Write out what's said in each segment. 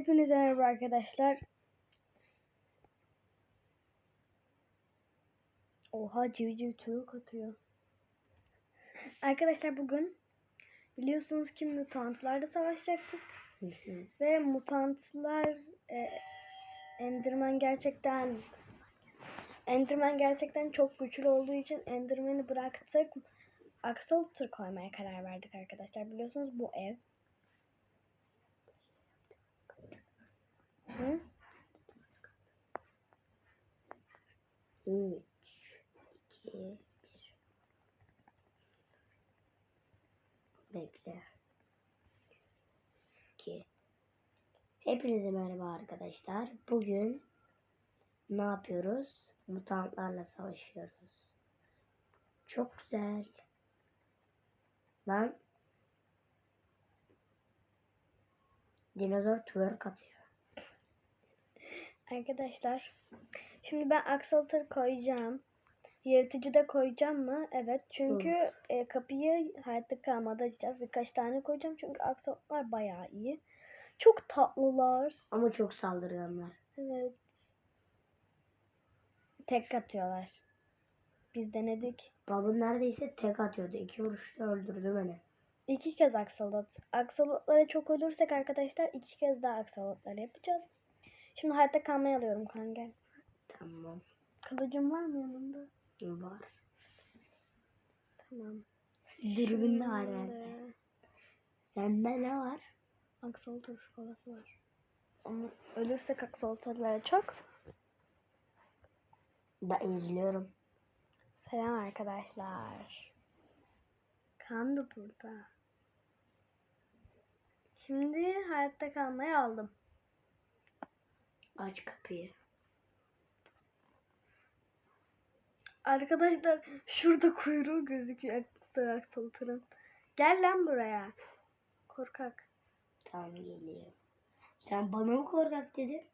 Hepinize merhaba arkadaşlar. Oha civciv tüyük atıyor. Arkadaşlar bugün biliyorsunuz ki mutantlarla savaşacaktık. Ve mutantlar e, Enderman gerçekten Enderman gerçekten çok güçlü olduğu için Enderman'i bıraktık. Axolotl koymaya karar verdik arkadaşlar. Biliyorsunuz bu ev. Hı? 3, 2, 1. Bekle. 2. Hepinize merhaba arkadaşlar. Bugün ne yapıyoruz? Mutantlarla savaşıyoruz. Çok güzel. Lan dinozor twerk atıyor. Arkadaşlar şimdi ben Axolotl koyacağım. Yaratıcı da koyacağım mı? Evet. Çünkü e, kapıyı hayatta kalmada açacağız. Birkaç tane koyacağım. Çünkü Axolotlar bayağı iyi. Çok tatlılar. Ama çok saldırganlar. Evet. Tek atıyorlar. Biz denedik. Babam neredeyse tek atıyordu. İki vuruşta öldürdü beni. İki kez aksolot. Aksolotlara çok ölürsek arkadaşlar iki kez daha aksolotlar yapacağız. Şimdi hayatta kalmayı alıyorum kanka. Tamam. Kılıcım var mı yanında? Var. Tamam. Dürbün de var bende. Sende ne var? Aksolotl şokolası var. Ama ölürsek aksolotlara çok. Ben izliyorum. Selam arkadaşlar. Kan da burada. Şimdi hayatta kalmayı aldım. Aç kapıyı. Arkadaşlar şurada kuyruğu gözüküyor sarı aksolotların. Gel lan buraya. Korkak. Tamam geliyorum. Sen bana mı korkak dedin?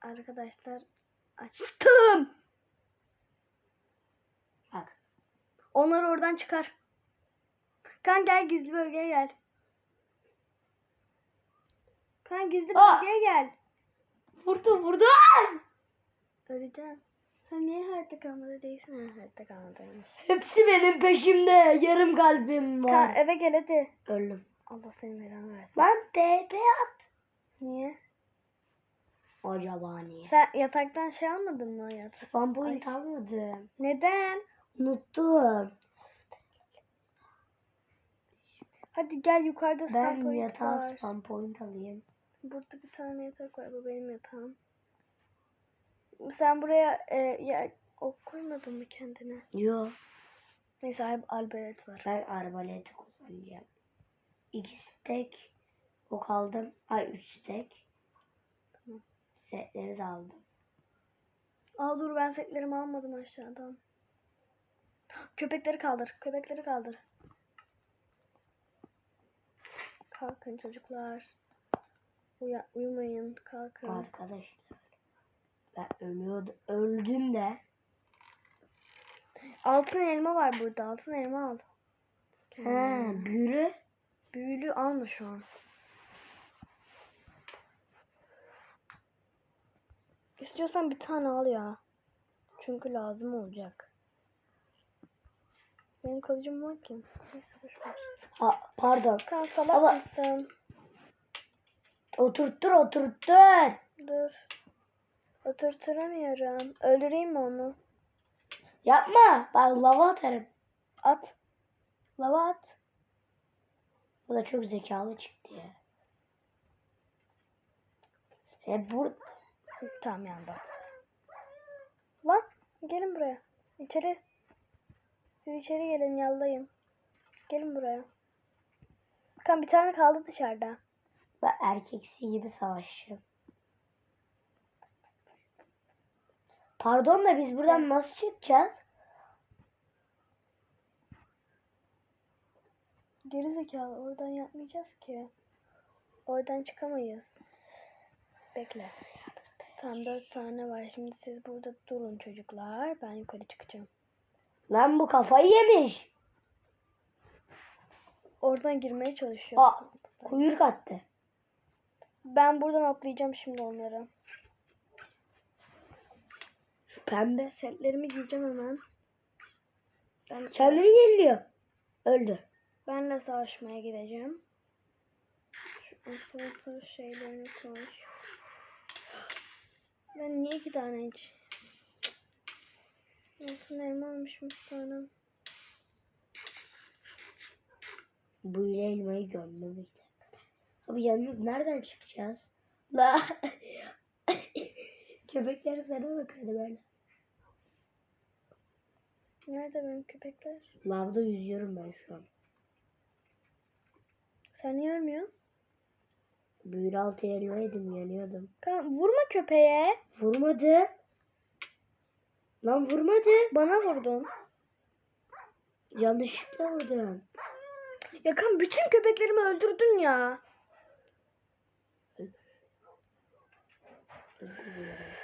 Arkadaşlar açtım. Bak. Onları oradan çıkar. Kan gel gizli bölgeye gel. Kan gizli Aa! bölgeye gel. Vurdu vurdu. Öleceğim. Sen niye hayatta kalmada değilsin? Ha, hayatta kalmadaymış. Hepsi benim peşimde. Yarım kalbim var. eve gel hadi. Öldüm. Allah seni belanı versin. Lan TP at. Niye? Acaba niye? Sen yataktan şey almadın mı yatak? Spam point almadım. Neden? Unuttum. Hadi gel yukarıda spam Ben point yatağa var. spam point alayım. Burada bir tane yatak var. Bu benim yatağım. Sen buraya e, ya, ok koymadın mı kendine? Yo. Neyse al- albalet var. Ben arbaleti kullanacağım. İki stek ok aldım. Ay üç stek. Tamam. Setleri de aldım. Aa dur ben setlerimi almadım aşağıdan. Köpekleri kaldır. Köpekleri kaldır. Kalkın çocuklar. Uya, uyumayın. Kalkın. Arkadaşlar. Ben ölüyordum. Öldüm de. Altın elma var burada. Altın elma al. He, büyülü. Büyülü alma şu an. İstiyorsan bir tane al ya. Çünkü lazım olacak. Benim kılıcım var ki. Neyse pardon. Kan salak Ama- mısın? Oturttur oturttur. Dur. Oturturamıyorum. Öldüreyim mi onu? Yapma. Bak lava atarım. At. Lava at. Bu da çok zekalı çıktı ya. E bu Tamam yandı. Lan gelin buraya. İçeri. Siz içeri gelin yallayın. Gelin buraya. Kan bir tane kaldı dışarıda. Ben erkeksi gibi savaşıyorum. Pardon da biz buradan nasıl çıkacağız? Geri zekalı oradan yapmayacağız ki. Oradan çıkamayız. Bekle. Tam dört tane var. Şimdi siz burada durun çocuklar. Ben yukarı çıkacağım. Lan bu kafayı yemiş. Oradan girmeye çalışıyor. Aa, kuyruk attı. Ben buradan oklayacağım şimdi onları. Şu pembe. Setlerimi giyeceğim hemen. Ben, Kendini yeniliyor. Öldü. ben de savaşmaya gideceğim. Şu asfaltı şeylerini koy. Ben niye iki tane hiç? Altın elma almışım bir tane. Bu ile elmayı gömmemek. Abi yalnız nereden çıkacağız? La. Köpekler sana bak hadi böyle. Nerede benim köpekler? Lavda yüzüyorum ben şu an. Sen niye ölmüyorsun? Büyülü altı yedim yanıyordum. Kan vurma köpeğe. Vurmadı. Lan vurmadı. Bana vurdun. Yanlışlıkla vurdum. Ya kan bütün köpeklerimi öldürdün ya. Özür dilerim.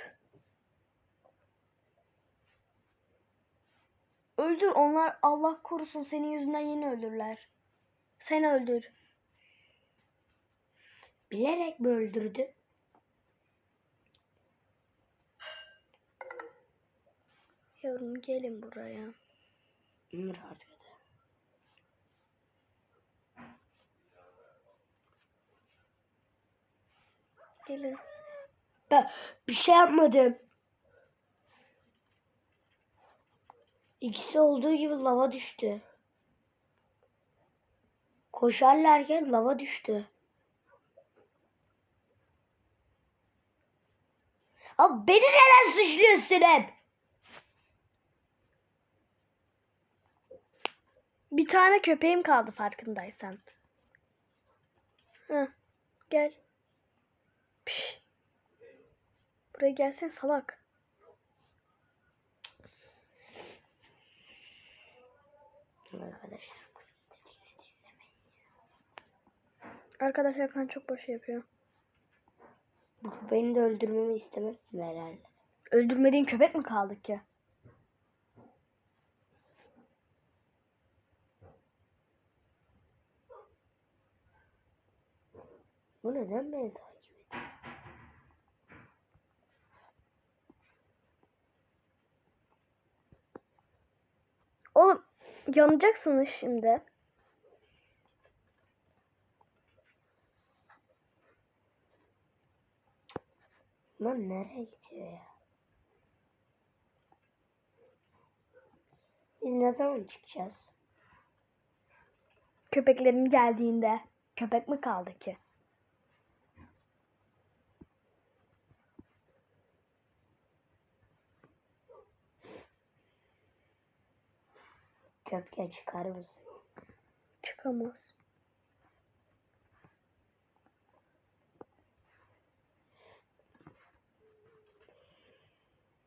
Öldür onlar Allah korusun senin yüzünden yeni öldürürler. Sen öldür. Bilerek mi öldürdü? Yavrum gelin buraya. Ömür artık. Gelin. Ben bir şey yapmadım. İkisi olduğu gibi lava düştü. Koşarlarken lava düştü. Abi beni neden suçluyorsun hep? Bir tane köpeğim kaldı farkındaysan. Hı. Gel. Piş. Buraya gelsin salak. Arkadaşlar. Arkadaşlar kan çok boş yapıyor. Beni de öldürmemi istemezsin herhalde. Öldürmediğin köpek mi kaldı ki? Bu neden beni Oğlum yanacaksınız şimdi. Lan nereye gidiyor ya? Biz ne zaman çıkacağız? Köpeklerim geldiğinde. Köpek mi kaldı ki? Köpke çıkar mısın? Çıkamaz.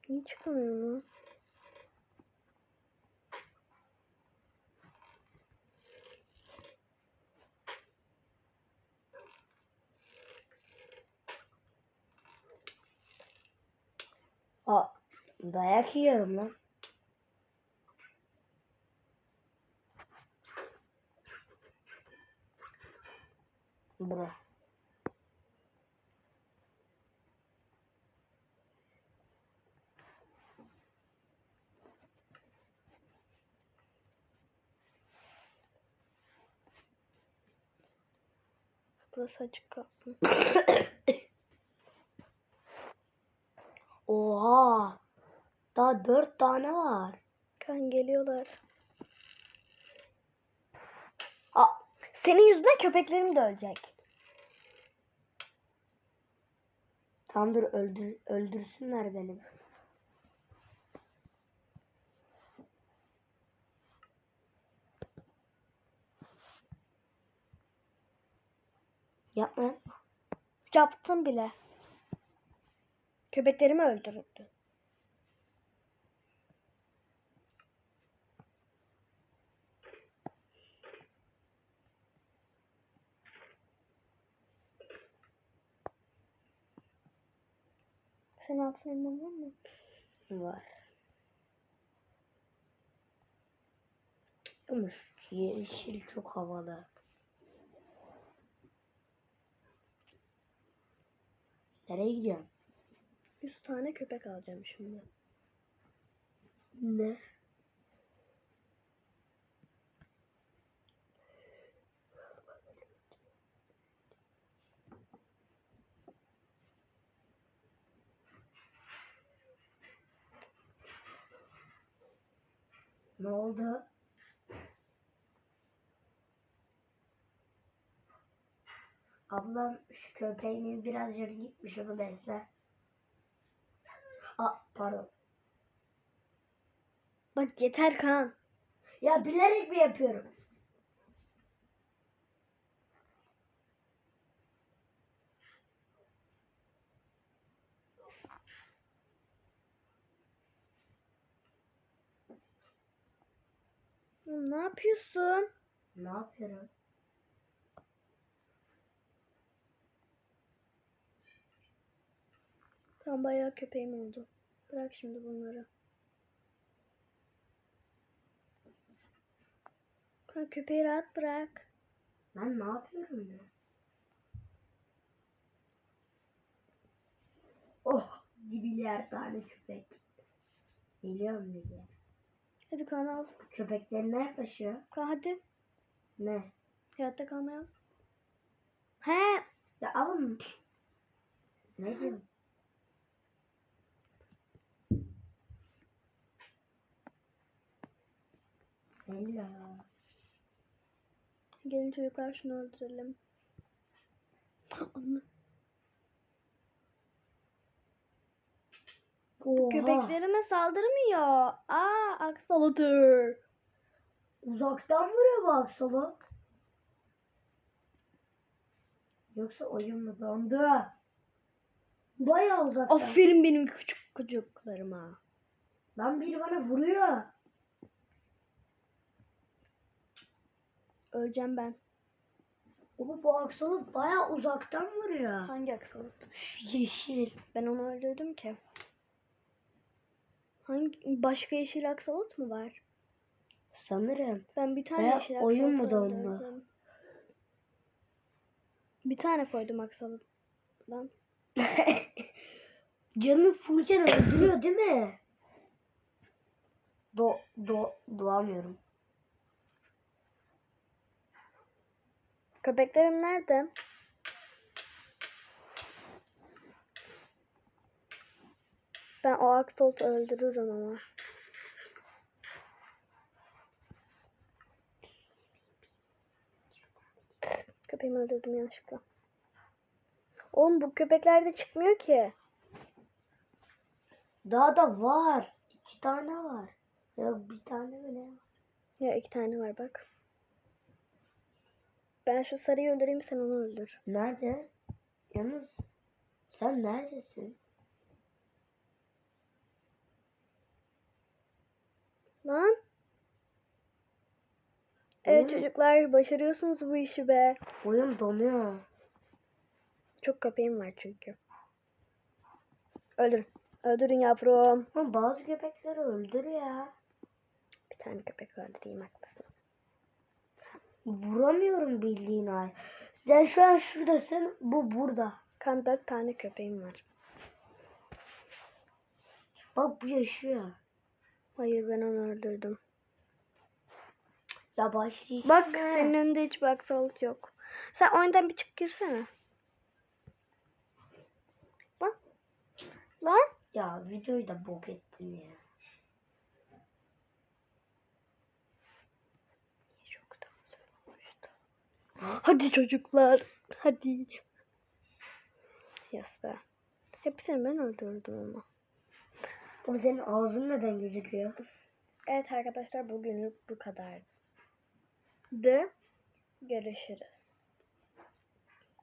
Niye çıkamıyor lan? Aa, dayak yiyorum lan. Bura. Burası açık kalsın. Oha. Daha dört tane var. Kan geliyorlar. Aa, Senin yüzünden köpeklerim de ölecek. tam dur öldür, öldürsünler beni. Yapma. Yaptım bile. Köpeklerimi öldürdü. Senin altın elman var mı? Var. Ama şu yeşil çok havalı. Nereye gidiyorsun? 100 tane köpek alacağım şimdi. Ne? Ne oldu? Ablam şu köpeğinin biraz yürü gitmiş onu besle. Aa pardon. Bak yeter Kaan. Ya bilerek mi yapıyorum? Oğlum Ne yapıyorsun? Ne yapıyorum? Tam bayağı köpeğim oldu. Bırak şimdi bunları. Kaan köpeği rahat bırak. Ben ne yapıyorum ya? Oh, zibilyar tane köpek. Biliyorum bile. Hadi Kaan al. Köpeklerine yaklaşıyor. Kaan hadi. Ne? Hayatta kalmaya al. He. Ya alın. Ne diyorsun? Ella. Gelin çocuklar şunu öldürelim. Anne. Oha. Köpeklerime saldırmıyor. Aa aksolotl. Uzaktan vuruyor bak salak. Yoksa oyun mu dondu? Bayağı uzaktan. Aferin benim küçük çocuklarıma. Lan biri bana vuruyor. Öleceğim ben. Baba bu aksolot bayağı uzaktan vuruyor. Hangi aksolot? Şu yeşil. Ben onu öldürdüm ki. Hangi başka yeşil aksolot mu var? Sanırım. Ben bir tane Veya yeşil oyun mu aksolot dondu? Bir tane koydum aksolotdan. Canını fullken öldürüyor değil mi? Do, do, doğamıyorum. Köpeklerim nerede? Ben o aksolotu öldürürüm ama. Köpeğimi öldürdüm yanlışlıkla. Oğlum bu köpekler de çıkmıyor ki. Daha da var. İki tane var. Ya bir tane mi ne var? Ya iki tane var bak. Ben şu sarıyı öldüreyim sen onu öldür. Nerede? Yalnız sen neredesin? Lan. Evet Oyun- çocuklar başarıyorsunuz bu işi be. Oyun donuyor. Çok köpeğim var çünkü. Öldürün. Öldürün yavrum. Ama bazı köpekleri öldür ya. Bir tane köpek öldüreyim haklısın. Vuramıyorum bildiğin ay. Sen şu an şuradasın. Bu burada. Kan dört tane köpeğim var. Bak bu yaşıyor. Hayır ben onu öldürdüm. Ya başlayacak. Bak senin önünde hiç bak salut yok. Sen oyundan bir çık girsene. Lan. Lan. Ya videoyu da bok ettin ya. Hadi çocuklar. Hadi. Yes be. Hepsini ben öldürdüm ama. O senin ağzın neden gözüküyor? Evet arkadaşlar bugünlük bu kadar. De görüşürüz.